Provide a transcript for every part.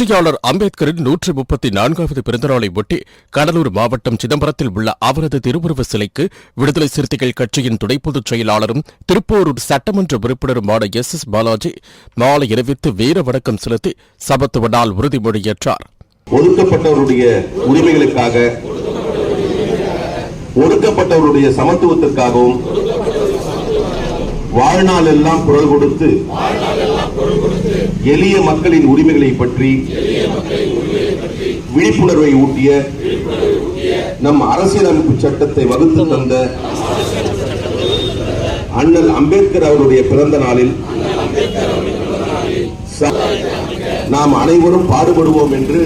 புரட்சியாளர் அம்பேத்கரின் நூற்றி முப்பத்தி நான்காவது பிறந்தநாளை ஒட்டி கடலூர் மாவட்டம் சிதம்பரத்தில் உள்ள அவரது திருவுருவ சிலைக்கு விடுதலை சிறுத்தைகள் கட்சியின் துணை பொதுச் செயலாளரும் திருப்போரூர் சட்டமன்ற உறுப்பினருமான எஸ் எஸ் பாலாஜி மாலை இரவித்து வீர வணக்கம் செலுத்தி சபத்துவ நாள் உறுதிமொழியேற்றார். ஒடுக்கப்பட்டவருடைய உரிமைகளுக்காக ஒடுக்கப்பட்டவருடைய சமத்துவத்திற்காகவும் வாழ்நாள் எல்லாம் குரல் கொடுத்து எளிய மக்களின் உரிமைகளை பற்றி விழிப்புணர்வை ஊட்டிய நம் அரசியலமைப்பு சட்டத்தை வகுத்து தந்த அண்ணல் அம்பேத்கர் அவருடைய பிறந்த நாளில் நாம் அனைவரும் பாடுபடுவோம் என்று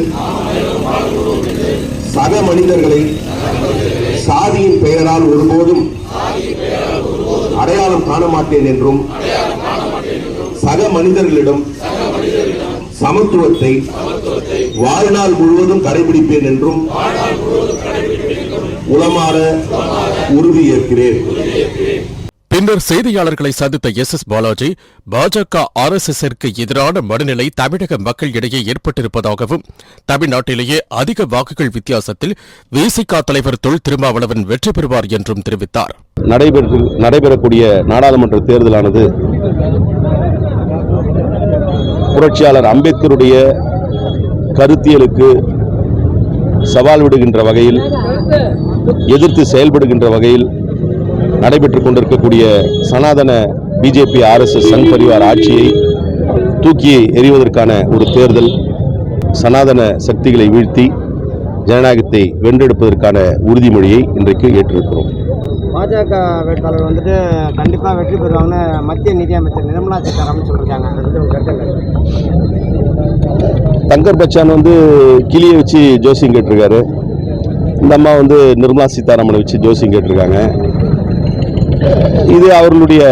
சக மனிதர்களை சாதியின் பெயரால் ஒருபோதும் அடையாளம் காண மாட்டேன் என்றும் சக மனிதர்களிடம் சமத்துவத்தை வாழ்நாள் முழுவதும் கடைபிடிப்பேன் என்றும் உளமாற உறுதியேற்கிறேன் பின்னர் செய்தியாளர்களை சந்தித்த எஸ் எஸ் பாலாஜி பாஜக ஆர் எஸ் எஸ்ஸிற்கு எதிரான மனநிலை தமிழக மக்கள் இடையே ஏற்பட்டிருப்பதாகவும் தமிழ்நாட்டிலேயே அதிக வாக்குகள் வித்தியாசத்தில் விசிக தலைவர் தொல் திருமாவளவன் வெற்றி பெறுவார் என்றும் தெரிவித்தார். நடைபெறக்கூடிய நாடாளுமன்ற தேர்தலானது புரட்சியாளர் அம்பேத்கருடைய கருத்தியலுக்கு சவால் விடுகின்ற வகையில் எதிர்த்து செயல்படுகின்ற வகையில் நடைபெற்றுக் கொண்டிருக்கக்கூடிய சனாதன பிஜேபி ஆர்எஸ்எஸ் சங் பரிவார் ஆட்சியை தூக்கி எறிவதற்கான ஒரு தேர்தல் சனாதன சக்திகளை வீழ்த்தி ஜனநாயகத்தை வென்றெடுப்பதற்கான உறுதிமொழியை இன்றைக்கு ஏற்றிருக்கிறோம். பாஜக வேட்பாளர் வந்துட்டு கண்டிப்பாக வெற்றி பெறுவாங்கன்னு மத்திய நிதியமைச்சர் நிர்மலா சீதாராமன் சொல்லியிருக்காங்க? தங்கர் பச்சான் வந்து கிளியை வச்சு ஜோசியம் கேட்டிருக்காரு. இந்த அம்மா வந்து நிர்மலா சீதாராமனை வச்சு ஜோசியம் கேட்டிருக்காங்க. இது அவர்களுடைய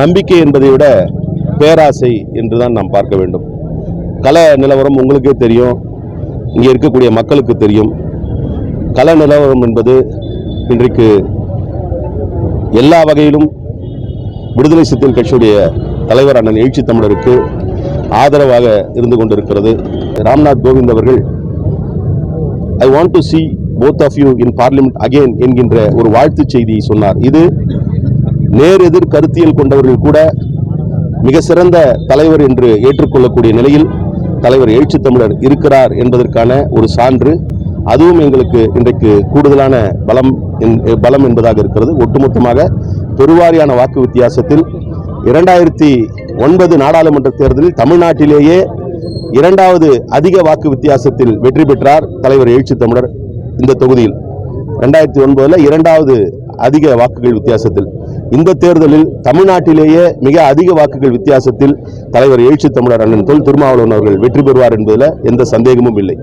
நம்பிக்கை என்பதை விட பேராசை என்று தான் நாம் பார்க்க வேண்டும். கல நிலவரம் உங்களுக்கே தெரியும். இங்கே இருக்கக்கூடிய மக்களுக்கு தெரியும். கல நிலவரம் என்பது இன்றைக்கு எல்லா வகையிலும் விடுதலை சித்தல் கட்சியுடைய தலைவர் அண்ணன் எழுச்சி தமிழருக்கு ஆதரவாக இருந்து கொண்டிருக்கிறது. ராம்நாத் கோவிந்த் அவர்கள் I want to see both of you in parliament again என்கின்ற ஒரு வாழ்த்துச் செய்தியை சொன்னார். இது நேர் எதிர் கருத்தியல் கொண்டவர்கள் கூட மிக சிறந்த தலைவர் என்று ஏற்றுக்கொள்ளக்கூடிய நிலையில் தலைவர் எழுச்சி தமிழர் இருக்கிறார் என்பதற்கான ஒரு சான்று. அதுவும் எங்களுக்கு இன்றைக்கு கூடுதலான பலம் என்- பலம் என்பதாக இருக்கிறது. ஒட்டுமொத்தமாக பெருவாரியான வாக்கு வித்தியாசத்தில் இரண்டாயிரத்தி ஒன்பது நாடாளுமன்ற தேர்தலில் தமிழ்நாட்டிலேயே இரண்டாவது அதிக வாக்கு வித்தியாசத்தில் வெற்றி பெற்றார் தலைவர் எழுச்சி தமிழர். இந்த தொகுதியில் ரெண்டாயிரத்தி ஒன்பதுல இரண்டாவது அதிக வாக்குகள் வித்தியாசத்தில். இந்த தேர்தலில் தமிழ்நாட்டிலேயே மிக அதிக வாக்குகள் வித்தியாசத்தில் தலைவர் எழுச்சி தமிழர் அண்ணன் தொல் திருமாவளவன் அவர்கள் வெற்றி பெறுவார் என்பதில் எந்த சந்தேகமும் இல்லை.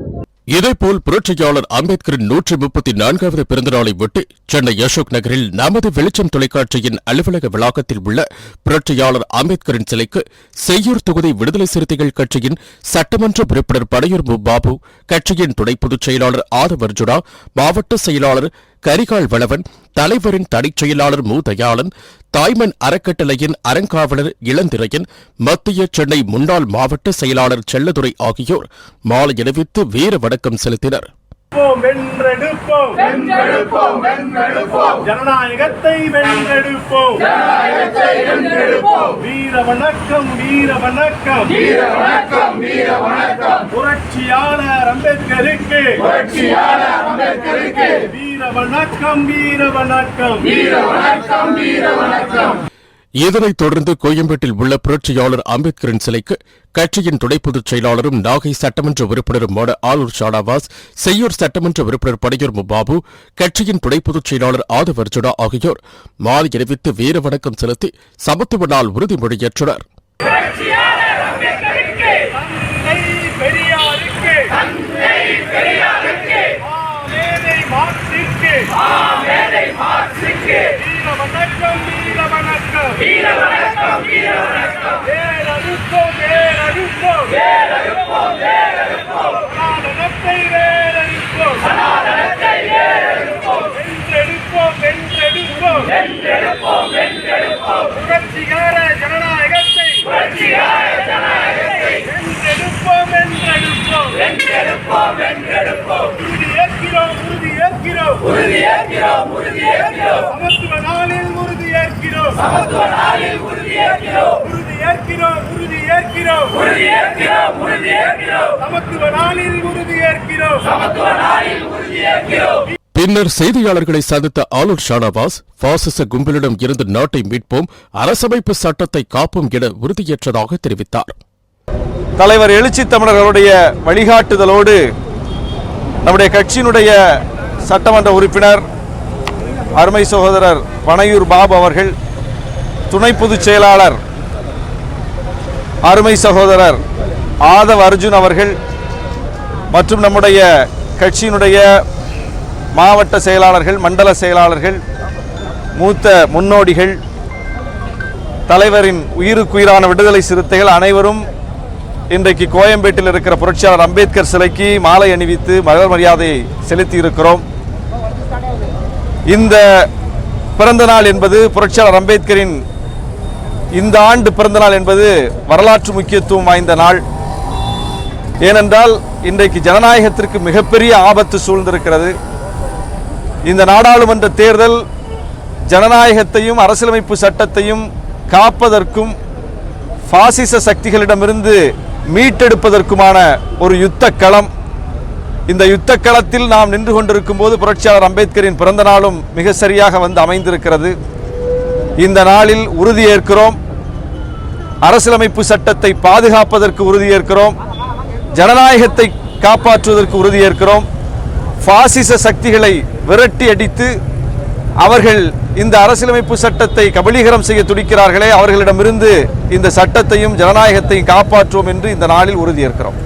இதேபோல் புரட்சியாளர் அம்பேத்கரின் நூற்றி முப்பத்தி நான்காவது பிறந்தநாளை ஒட்டி சென்னை அசோக் நகரில் நமது வெளிச்சம் தொலைக்காட்சியின் அலுவலக வளாகத்தில் உள்ள புரட்சியாளர் அம்பேத்கரின் சிலைக்கு செய்யூர் தொகுதி விடுதலை சிறுத்தைகள் கட்சியின் சட்டமன்ற உறுப்பினர் படையூர் பாபு கட்சியின் துணை பொதுச் செயலாளர் ஆதவ் அர்ஜுனா மாவட்ட செயலாளர் கரிகால் வளவன் தலைவரின் தனிச் செயலாளர் மு தயாளன் தாய்மன் அறக்கட்டளையின் அறங்காவலர் இளந்திரையன் மத்திய சென்னை முன்னாள் மாவட்ட செயலாளர் செல்லதுரை ஆகியோர் மாலை அணிவித்து வீர வணக்கம் செலுத்தினர். வென்றெடுப்போம் வென்றெடுப்போம். வென்றெடுப்போம் ஜனநாயகத்தை வென்றெடுப்போம். ஜனநாயகத்தை வென்றெடுப்போம். வீர வணக்கம் வீர வணக்கம். வீர வணக்கம் வீர வணக்கம். புரட்சியாளர் அம்பேத்கருக்கு. புரட்சியாளர் அம்பேத்கருக்கு. வீர வணக்கம் வீர வணக்கம். வீர வணக்கம் வீர வணக்கம். இதனைத் தொடர்ந்து கோயம்பேட்டில் உள்ள புரட்சியாளர் அம்பேத்கரின் சிலைக்கு கட்சியின் துணை பொதுச் செயலாளரும் நாகை சட்டமன்ற உறுப்பினருமான ஆலூர் ஷானாவாஸ் செய்யூர் சட்டமன்ற உறுப்பினர் படையூர் முபாபு கட்சியின் துணை பொதுச் செயலாளர் ஆதவ் அர்ஜுனா ஆகியோர் மாலை அணிவித்து வீர வணக்கம் செலுத்தி சமத்துவ நாள் உறுதிமொழியேற்றனர் தந்தை பெரியாருக்கு தந்தை பெரியாருக்கு மேதை மாற்றிற்கு. மாற்றிற்கு வீர வணக்கம் வீர வணக்கம் வீர வணக்கம் வீர வணக்கம் வேறறுப்போம் வேறறுப்போம் வேறறுப்போம் வேறறுப்போம் சனாதனத்தை வேறறுப்போம் சனாதனத்தை வேறறுப்போம் வென்றெடுப்போம் வென்றெடுப்போம் வென்றெடுப்போம் வென்றெடுப்போம் புரட்சிகர ஜனநாயகத்தை புரட்சிகர ஜனநாயகத்தை வென்றெடுப்போம் வென்ற உறுதி ஏற்கிறோம் உறுதி ஏற்கிறோம். உறுதி ஏற்கிறோம் உறுதி ஏற்கிறோம். சமத்துவ நாளில் ஏற்கிறோம் சமத்துவ நாளில் உறுதி ஏற்கிறோம் உறுதி ஏற்கிறோம் உறுதி ஏற்கிறோம் உறுதி ஏற்கிறோம் உறுதி ஏற்கிறோம் சமத்துவ நாளில் உறுதி ஏற்கிறோம் சமத்துவ நாளில் உறுதி ஏற்கிறோம் பின்னர் செய்தியாளர்களை சந்தித்த ஆளுநர் ஷானவாஸ் பாசிச கும்பலிடம் இருந்து நாட்டை மீட்போம் அரசமைப்பு சட்டத்தை காப்போம் என உறுதியேற்றதாக தெரிவித்தார். தலைவர் எழுச்சி தமிழர்களுடைய வழிகாட்டுதலோடு நம்முடைய கட்சியினுடைய சட்டமன்ற உறுப்பினர் அருமை சகோதரர் பனையூர் பாபு அவர்கள் துணை பொதுச் செயலாளர் அருமை சகோதரர் ஆதவ் அர்ஜுன் அவர்கள் மற்றும் நம்முடைய கட்சியினுடைய மாவட்ட செயலாளர்கள் மண்டல செயலாளர்கள் மூத்த முன்னோடிகள் தலைவரின் உயிருக்குயிரான விடுதலை சிறுத்தைகள் அனைவரும் இன்றைக்கு கோயம்பேட்டில் இருக்கிற புரட்சியாளர் அம்பேத்கர் சிலைக்கு மாலை அணிவித்து மலர் மரியாதையை செலுத்தி இருக்கிறோம் இந்த பிறந்த நாள் என்பது புரட்சியாளர் அம்பேத்கரின் இந்த ஆண்டு பிறந்தநாள் என்பது வரலாற்று முக்கியத்துவம் வாய்ந்த நாள். ஏனென்றால் இன்றைக்கு ஜனநாயகத்திற்கு மிகப்பெரிய ஆபத்து சூழ்ந்திருக்கிறது. இந்த நாடாளுமன்ற தேர்தல் ஜனநாயகத்தையும் அரசியலமைப்பு சட்டத்தையும் காப்பதற்கும் பாசிச சக்திகளிடமிருந்து மீட்டெடுப்பதற்குமான ஒரு யுத்த களம். இந்த யுத்த களத்தில் நாம் நின்று கொண்டிருக்கும் போது புரட்சியாளர் அம்பேத்கரின் பிறந்த நாளும் மிக சரியாக வந்து அமைந்திருக்கிறது. இந்த நாளில் உறுதியேற்கிறோம் அரசியலமைப்பு சட்டத்தை பாதுகாப்பதற்கு உறுதியேற்கிறோம். ஜனநாயகத்தை காப்பாற்றுவதற்கு உறுதியேற்கிறோம். பாசிச சக்திகளை விரட்டி அடித்து அவர்கள் இந்த அரசியலமைப்பு சட்டத்தை கபலீகரம் செய்ய துடிக்கிறார்களே அவர்களிடமிருந்து இந்த சட்டத்தையும் ஜனநாயகத்தையும் காப்பாற்றுவோம் என்று இந்த நாளில் உறுதியேற்கிறோம்.